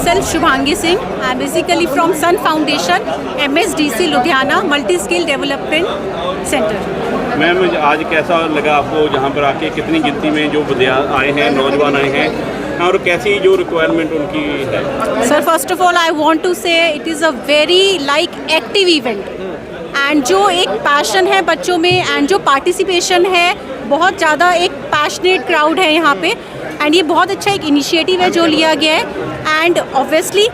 myself Shubhangi Singh. I'm basically from Sun Foundation, MSDC Ludhiana, Multi Skill Development Center. Ma'am आज कैसा लगा आपको जहाँ पर आके कितनी गिनती में जो आए हैं नौजवान आए हैं और कैसी जो रिक्वायरमेंट उनकी है sir first of all I want to say it is a very like active event. And जो एक पैशन है बच्चों में एंड जो पार्टिसिपेशन है, बहुत ज़्यादा एक पैशनेट क्राउड है यहाँ पे। एंड ये बहुत अच्छा एक इनिशिएटिव है जो लिया गया है। एंड ऑब्वियसली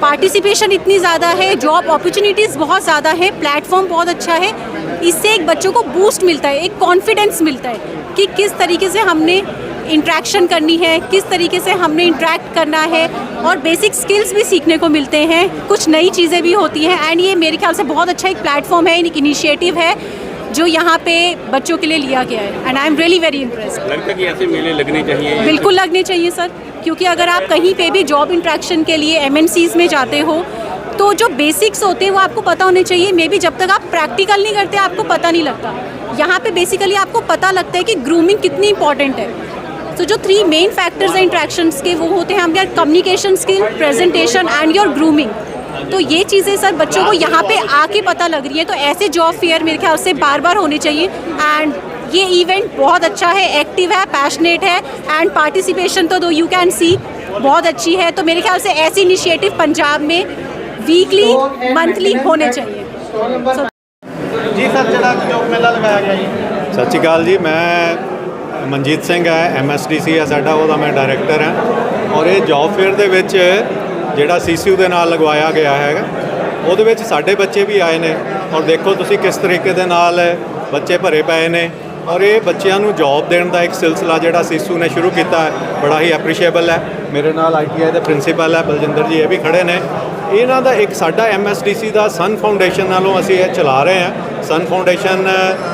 पार्टिसिपेशन इतनी ज़्यादा है जॉब अपॉर्चुनिटीज़ बहुत ज़्यादा है प्लेटफॉर्म बहुत अच्छा है। इससे एक बच्चों को बूस्ट मिलता है, एक कॉन्फिडेंस मिलता है कि किस तरीके से हमने इंट्रैक्शन करनी है किस तरीके से हमने इंट्रैक्ट करना है और बेसिक स्किल्स भी सीखने को मिलते हैं। कुछ नई चीज़ें भी होती हैं एंड ये मेरे ख्याल से बहुत अच्छा एक प्लेटफॉर्म है एक इनिशिएटिव है जो यहाँ पे बच्चों के लिए लिया गया है and I am really very impressed लगता है कि ऐसे मेले लगने चाहिए? बिल्कुल लगने चाहिए सर क्योंकि अगर आप कहीं पे भी जॉब इंट्रैक्शन के लिए एम में जाते हो तो जो बेसिक्स होते हैं वो आपको पता होने चाहिए। मे बी जब तक आप प्रैक्टिकल नहीं करते आपको पता नहीं लगता। यहाँ पे बेसिकली आपको पता लगता है कि ग्रूमिंग कितनी इंपॉर्टेंट है। सो जो थ्री मेन फैक्टर्स हैं इंट्रैक्शन के वो होते हैं हम communication skill presentation and your grooming तो ये चीज़ें सर बच्चों को यहाँ पे आके पता लग रही है तो ऐसे जॉब फेयर मेरे ख्याल से बार बार होने चाहिए। एंड ये इवेंट बहुत अच्छा है एक्टिव है पैशनेट है एंड पार्टिसिपेशन तो दो यू कैन सी बहुत अच्छी है। तो मेरे ख्याल से ऐसे इनिशिएटिव पंजाब में वीकली मंथली होने चाहिए। जी सर जो मेला लगाया गया सत श्रीकाल जी मैं ਮਨਜੀਤ ਸਿੰਘ ਹੈ ਐਮਐਸਡੀਸੀ ਹੈ ਸਾਡਾ, ਉਹਦਾ ਮੈਂ ਡਾਇਰੈਕਟਰ ਹਾਂ। ਔਰ ਇਹ ਜੌਬ ਫੇਅਰ ਦੇ ਵਿੱਚ ਜਿਹੜਾ ਸੀਸੀਯੂ ਦੇ ਨਾਲ ਲਗਵਾਇਆ ਗਿਆ ਹੈਗਾ, ਉਹਦੇ ਵਿੱਚ ਸਾਡੇ ਬੱਚੇ ਵੀ ਆਏ ਨੇ। ਔਰ ਦੇਖੋ ਤੁਸੀਂ ਕਿਸ ਤਰੀਕੇ ਦੇ ਨਾਲ ਬੱਚੇ ਭਰੇ ਪਏ ਨੇ। ਔਰ ਇਹ ਬੱਚਿਆਂ ਨੂੰ ਜੌਬ ਦੇਣ ਦਾ ਇੱਕ ਸਿਲਸਿਲਾ ਜਿਹੜਾ ਸੀਸੂ ਨੇ ਸ਼ੁਰੂ ਕੀਤਾ ਹੈ ਬੜਾ ਹੀ ਐਪਰੀਸ਼ੀਏਬਲ ਹੈ। ਮੇਰੇ ਨਾਲ ਆਈਟੀਆਈ ਦੇ ਪ੍ਰਿੰਸੀਪਲ ਹੈ, ਬਲਜਿੰਦਰ ਜੀ, ਇਹ ਵੀ ਖੜੇ ਨੇ। ਇਹਨਾਂ ਦਾ ਇੱਕ ਸਾਡਾ ਐਮਐਸਡੀਸੀ ਦਾ ਸਨ ਫਾਊਂਡੇਸ਼ਨ ਨਾਲੋਂ ਅਸੀਂ ਇਹ ਚਲਾ ਰਹੇ ਹਾਂ। ਸਨ ਫਾਊਂਡੇਸ਼ਨ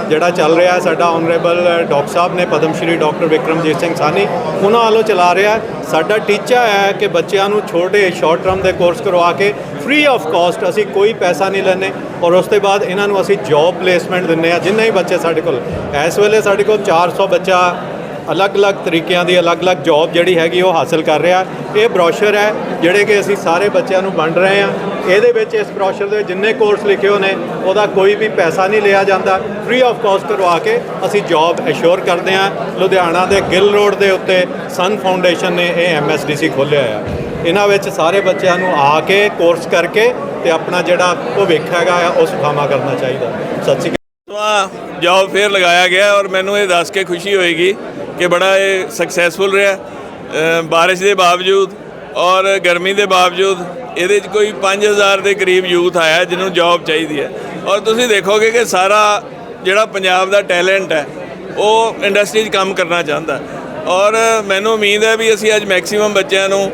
ਜਿਹੜਾ ਚੱਲ ਰਿਹਾ ਸਾਡਾ ਆਨਰੇਬਲ ਡਾਕਟਰ ਸਾਹਿਬ ਨੇ, ਪਦਮ ਸ਼੍ਰੀ ਡਾਕਟਰ ਵਿਕਰਮਜੀਤ ਸਿੰਘ ਸਾਨੀ ਉਹਨਾਂ ਵੱਲੋਂ ਚਲਾ ਰਿਹਾ ਸਾਡਾ ਟੀਚਾ ਹੈ ਕਿ ਬੱਚਿਆਂ ਨੂੰ ਛੋਟੇ ਸ਼ਾਰਟ ਟਰਮ ਦੇ ਕੋਰਸ ਕਰਵਾ ਕੇ ਫ੍ਰੀ ਆਫ ਕਾਸਟ ਅਸੀਂ ਕੋਈ ਪੈਸਾ ਨਹੀਂ ਲੈਂਦੇ ਔਰ ਉਸ ਤੋਂ ਬਾਅਦ ਇਹਨਾਂ ਨੂੰ ਅਸੀਂ ਜੌਬ ਪਲੇਸਮੈਂਟ ਦਿੰਦੇ ਆ ਜਿੰਨੇ ਹੀ ਬੱਚੇ ਸਾਡੇ ਕੋਲ। ਇਸ ਵੇਲੇ ਸਾਡੇ ਕੋਲ 400 ਬੱਚਾ ਅਲੱਗ-ਅਲੱਗ ਤਰੀਕਿਆਂ ਦੀ ਅਲੱਗ-ਅਲੱਗ ਜੌਬ ਜਿਹੜੀ ਹੈਗੀ ਉਹ ਹਾਸਲ ਕਰ ਰਿਹਾ। ਇਹ ਬ੍ਰੋਸ਼ਰ ਹੈ ਜਿਹੜੇ ਕਿ ਅਸੀਂ ਸਾਰੇ ਬੱਚਿਆਂ ਨੂੰ ਵੰਡ ਰਹੇ ਹਾਂ। ਇਹਦੇ ਵਿੱਚ ਇਸ ਬ੍ਰੋਸ਼ਰ ਦੇ ਜਿੰਨੇ ਕੋਰਸ ਲਿਖੇ ਹੋਏ ਨੇ, ਉਹਦਾ ਕੋਈ ਵੀ ਪੈਸਾ ਨਹੀਂ ਲਿਆ ਜਾਂਦਾ। ਫ੍ਰੀ ਆਫ ਕਾਸਟ ਕਰਵਾ ਕੇ ਅਸੀਂ ਜੌਬ ਐਸ਼ੋਰ ਕਰਦੇ ਹਾਂ। ਲੁਧਿਆਣਾ ਦੇ ਗਿੱਲ ਰੋਡ ਦੇ ਉੱਤੇ ਸਨ ਫਾਊਂਡੇਸ਼ਨ ਨੇ ਇਹ ਐਮਐਸਡੀਸੀ ਖੋਲ੍ਹਿਆ ਆ ਇਹਨਾਂ ਵਿੱਚ ਸਾਰੇ ਬੱਚਿਆਂ ਨੂੰ ਆ ਕੇ ਕੋਰਸ ਕਰਕੇ ਤੇ ਆਪਣਾ ਜਿਹੜਾ ਭਵਿੱਖ ਹੈਗਾ ਆ, ਉਹ ਸੁਖਾਮਾ ਕਰਨਾ ਚਾਹੀਦਾ। ਸਤਿ ਸ਼੍ਰੀ ਅਕਾਲ। ਸਵਾ ਜੌਬ ਫੇਅਰ ਲਗਾਇਆ ਗਿਆ ਔਰ ਮੈਨੂੰ ਇਹ ਦੱਸ ਕੇ ਖੁਸ਼ੀ ਹੋਏਗੀ ਕਿ ਬੜਾ ਇਹ ਸਕਸੈਸਫੁਲ ਰਿਹਾ। ਅ, ਬਾਰਿਸ਼ ਦੇ ਬਾਵਜੂਦ ਔਰ ਗਰਮੀ ਦੇ ਬਾਵਜੂਦ ਇਹਦੇ 'ਚ ਕੋਈ 5000 ਦੇ ਕਰੀਬ ਯੂਥ ਆਇਆ ਜਿਹਨੂੰ ਜੌਬ ਚਾਹੀਦੀ ਹੈ। ਔਰ ਤੁਸੀਂ ਦੇਖੋਗੇ ਕਿ ਸਾਰਾ ਜਿਹੜਾ ਪੰਜਾਬ ਦਾ ਟੈਲੈਂਟ ਹੈ ਉਹ ਇੰਡਸਟਰੀ 'ਚ ਕੰਮ ਕਰਨਾ ਚਾਹੁੰਦਾ। ਔਰ ਮੈਨੂੰ ਉਮੀਦ ਹੈ ਵੀ ਅਸੀਂ ਅੱਜ ਮੈਕਸਿਮਮ ਬੱਚਿਆਂ ਨੂੰ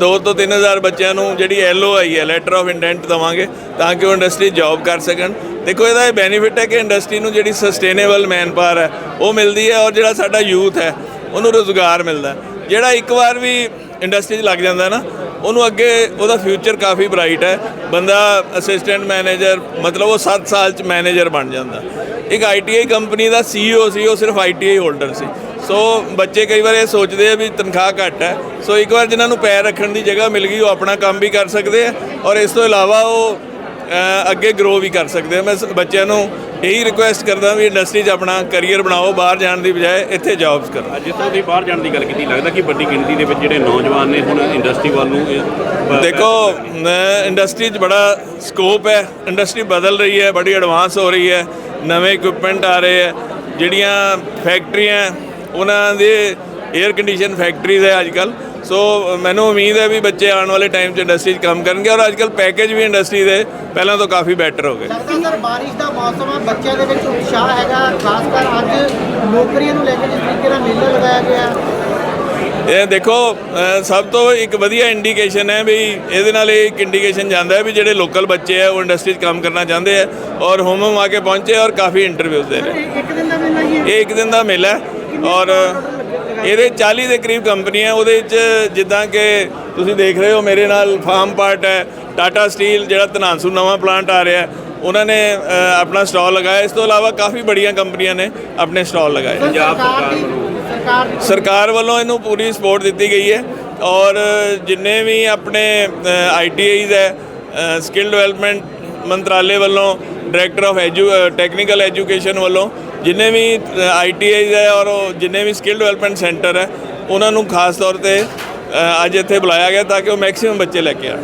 2 ਤੋਂ 3000 ਬੱਚਿਆਂ ਨੂੰ ਜਿਹੜੀ ਐਲਓ ਆਈ ਹੈ ਲੈਟਰ ਆਫ ਇੰਟੈਂਟ ਦਵਾਂਗੇ ਤਾਂ ਕਿ ਉਹ ਇੰਡਸਟਰੀ ਜੌਬ ਕਰ ਸਕਣ। ਦੇਖੋ, ਇਹਦਾ ਇਹ ਬੈਨੀਫਿਟ ਹੈ ਕਿ ਇੰਡਸਟਰੀ ਨੂੰ ਜਿਹੜੀ ਸਸਟੇਨੇਬਲ ਮੈਨ ਪਾਵਰ ਹੈ, ਉਹ ਮਿਲਦੀ ਹੈ ਔਰ ਜਿਹੜਾ ਸਾਡਾ ਯੂਥ ਹੈ, ਉਹਨੂੰ ਰੋਜ਼ਗਾਰ ਮਿਲਦਾ ਜਿਹੜਾ ਇੱਕ ਵਾਰ ਵੀ ਇੰਡਸਟਰੀ 'ਚ ਲੱਗ ਜਾਂਦਾ ਨਾ, ਉਹਨੂੰ ਅੱਗੇ ਉਹਦਾ ਫਿਊਚਰ ਕਾਫੀ ਬ੍ਰਾਈਟ ਹੈ। ਬੰਦਾ ਅਸਿਸਟੈਂਟ ਮੈਨੇਜਰ ਮਤਲਬ ਉਹ 7 ਸਾਲ 'ਚ ਮੈਨੇਜਰ ਬਣ ਜਾਂਦਾ। ਇੱਕ ਆਈਟੀਆਈ ਕੰਪਨੀ ਦਾ ਸੀਈਓ ਸੀ, ਉਹ ਸਿਰਫ ਆਈਟੀਆਈ ਹੋਲਡਰ ਸੀ। ਸੋ ਬੱਚੇ ਕਈ ਵਾਰ ਇਹ ਸੋਚਦੇ ਆ ਵੀ ਤਨਖਾਹ ਘੱਟ ਹੈ। ਸੋ ਇੱਕ ਵਾਰ ਜਿਨ੍ਹਾਂ ਨੂੰ ਪੈਰ ਰੱਖਣ ਦੀ ਜਗ੍ਹਾ ਮਿਲ ਗਈ, ਉਹ ਆਪਣਾ ਕੰਮ ਵੀ ਕਰ ਸਕਦੇ ਆ। ਔਰ ਇਸ ਤੋਂ ਇਲਾਵਾ ਉਹ ਅੱਗੇ ਗਰੋ ਵੀ ਕਰ ਸਕਦੇ ਆ। ਮੈਂ ਬੱਚਿਆਂ ਨੂੰ ਇਹੀ ਰਿਕੁਐਸਟ ਕਰਦਾ ਵੀ ਇੰਡਸਟਰੀ 'ਚ ਆਪਣਾ ਕੈਰੀਅਰ ਬਣਾਓ ਬਾਹਰ ਜਾਣ ਦੀ ਬਜਾਏ ਇੱਥੇ ਜੌਬਸ ਕਰੋ। ਅੱਜ ਜਿੱਥੋਂ ਦੀ ਬਾਹਰ ਜਾਣ ਦੀ ਗੱਲ ਕੀਤੀ ਲੱਗਦਾ ਕਿ ਵੱਡੀ ਗਿਣਤੀ ਦੇ ਵਿੱਚ ਜਿਹੜੇ ਨੌਜਵਾਨ ਨੇ ਹੁਣ ਇੰਡਸਟਰੀ ਵੱਲ ਨੂੰ ਦੇਖੋ ਇੰਡਸਟਰੀ 'ਚ ਬੜਾ ਸਕੋਪ ਹੈ। ਇੰਡਸਟਰੀ ਬਦਲ ਰਹੀ ਹੈ ਬੜੀ ਐਡਵਾਂਸ ਹੋ ਰਹੀ ਹੈ। ਨਵੇਂ ਇਕਵਿਪਮੈਂਟ ਆ ਰਹੇ ਹੈ। ਜਿਹੜੀਆਂ ਫੈਕਟਰੀਆਂ ਉਹਨਾਂ ਦੇ 에ਅਰ ਕੰਡੀਸ਼ਨ ਫੈਕਟਰੀਜ਼ ਹੈ ਅੱਜਕੱਲ ਸੋ ਮੈਨੂੰ ਉਮੀਦ ਹੈ ਵੀ ਬੱਚੇ ਆਉਣ ਵਾਲੇ ਟਾਈਮ 'ਚ ਇੰਡਸਟਰੀ 'ਚ ਕੰਮ ਕਰਨਗੇ ਔਰ ਅੱਜਕੱਲ ਪੈਕੇਜ ਵੀ ਇੰਡਸਟਰੀ ਦੇ ਪਹਿਲਾਂ ਤੋਂ ਕਾਫੀ ਬੈਟਰ ਹੋ ਗਏ। ਲੱਗਦਾ ਸਰ ਬਾਰਿਸ਼ ਦਾ ਮੌਸਮ ਹੈ ਬੱਚਿਆਂ ਦੇ ਵਿੱਚ ਉਤਸ਼ਾਹ ਹੈਗਾ ਖਾਸ ਕਰ ਅੱਜ ਨੌਕਰੀਆਂ ਨੂੰ ਲੈ ਕੇ ਜਿਸ ਤਰੀਕੇ ਨਾਲ ਮੇਲਾ ਲਗਾਇਆ ਗਿਆ। ਇਹ ਦੇਖੋ ਸਭ ਤੋਂ ਇੱਕ ਵਧੀਆ ਇੰਡੀਕੇਸ਼ਨ ਹੈ ਵੀ ਇਹਦੇ ਨਾਲ ਇਹ ਇੱਕ ਇੰਡੀਕੇਸ਼ਨ ਜਾਂਦਾ ਹੈ ਵੀ ਜਿਹੜੇ ਲੋਕਲ ਬੱਚੇ ਆ ਉਹ ਇੰਡਸਟਰੀ 'ਚ ਕੰਮ ਕਰਨਾ ਚਾਹੁੰਦੇ ਆ ਔਰ ਹੋਮ ਹੋਮ ਆ ਕੇ ਪਹੁੰਚੇ ਔਰ ਕਾਫੀ ਇੰਟਰਵਿਊਜ਼ ਦੇ ਰਹੇ। ਇਹ ਇੱਕ ਦਿਨ ਦਾ ਮੇਲਾ ਹੀ ਹੈ। ਇਹ ਇੱਕ ਦਿਨ ਦਾ ਮੇਲਾ ਹੈ ਔਰ ਇਹਦੇ 40 ਦੇ ਕਰੀਬ ਕੰਪਨੀਆਂ ਉਹਦੇ ਵਿੱਚ ਜਿੱਦਾਂ ਕਿ ਤੁਸੀਂ ਦੇਖ ਰਹੇ ਹੋ ਮੇਰੇ ਨਾਲ ਫਾਰਮ ਪਾਰਟ ਹੈ ਟਾਟਾ ਸਟੀਲ ਜਿਹੜਾ ਧਨਾਂਸੂ ਨਵਾਂ ਪਲਾਂਟ ਆ ਰਿਹਾ ਹੈ, ਉਹਨਾਂ ਨੇ ਆਪਣਾ ਸਟਾਲ ਲਗਾਇਆ। ਇਸ ਤੋਂ ਇਲਾਵਾ ਕਾਫੀ ਬੜੀਆਂ ਕੰਪਨੀਆਂ ਨੇ ਆਪਣੇ ਸਟਾਲ ਲਗਾਏ। ਪੰਜਾਬ ਸਰਕਾਰ ਦੀ ਸਰਕਾਰ ਵੱਲੋਂ ਇਹਨੂੰ ਪੂਰੀ ਸਪੋਰਟ ਦਿੱਤੀ ਗਈ ਹੈ ਔਰ ਜਿੰਨੇ ਵੀ ਆਪਣੇ ਆਈਟੀਆਈਜ਼ ਹੈ ਸਕਿੱਲ ਡਿਵੈਲਪਮੈਂਟ ਮੰਤਰਾਲੇ ਵੱਲੋਂ director of edu technical education ਵੱਲੋਂ ਜਿੰਨੇ ਵੀ ਆਈਟੀਆਈਜ਼ ਹੈ ਔਰ ਜਿੰਨੇ ਵੀ ਸਕਿੱਲ ਡਿਵੈਲਪਮੈਂਟ ਸੈਂਟਰ ਹੈ ਉਹਨਾਂ ਨੂੰ ਖਾਸ ਤੌਰ ਤੇ ਅੱਜ ਇੱਥੇ ਬੁਲਾਇਆ ਗਿਆ ਤਾਂ ਕਿ ਉਹ ਮੈਕਸਿਮਮ ਬੱਚੇ ਲੈ ਕੇ ਆਉਣ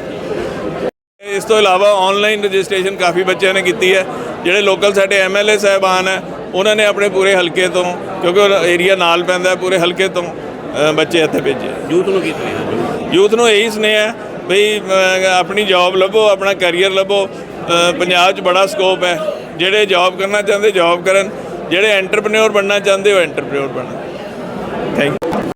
ਇਸ ਤੋਂ ਇਲਾਵਾ ਆਨਲਾਈਨ ਰਜਿਸਟ੍ਰੇਸ਼ਨ ਕਾਫੀ ਬੱਚਿਆਂ ਨੇ ਕੀਤੀ ਹੈ। ਜਿਹੜੇ ਲੋਕਲ ਸਾਡੇ ਐਮਐਲਏ ਸਾਹਿਬਾਨ ਹੈ ਉਹਨਾਂ ਨੇ ਆਪਣੇ ਪੂਰੇ ਹਲਕੇ ਤੋਂ ਕਿਉਂਕਿ ਉਹ ਏਰੀਆ ਨਾਲ ਪੈਂਦਾ ਹੈ ਪੂਰੇ ਹਲਕੇ ਤੋਂ ਬੱਚੇ ਇੱਥੇ ਭੇਜੇ ਯੂਥ ਨੂੰ ਕੀ ਯੂਥ ਨੂੰ ਇਹੀ ਸੁਨੇਹਾ ਹੈ ਬਈ ਆਪਣੀ ਜੌਬ ਲੱਭੋ ਆਪਣਾ ਕੈਰੀਅਰ ਲੱਭੋ। ਪੰਜਾਬ 'ਚ ਬੜਾ ਸਕੋਪ ਹੈ। ਜਿਹੜੇ ਜੌਬ ਕਰਨਾ ਚਾਹੁੰਦੇ ਜੌਬ ਕਰਨ। ਜਿਹੜੇ ਐਂਟਰਪ੍ਰੈਨਿਓਰ ਬਣਨਾ ਚਾਹੁੰਦੇ ਉਹ ਐਂਟਰਪ੍ਰੈਨਿਓਰ ਬਣਨ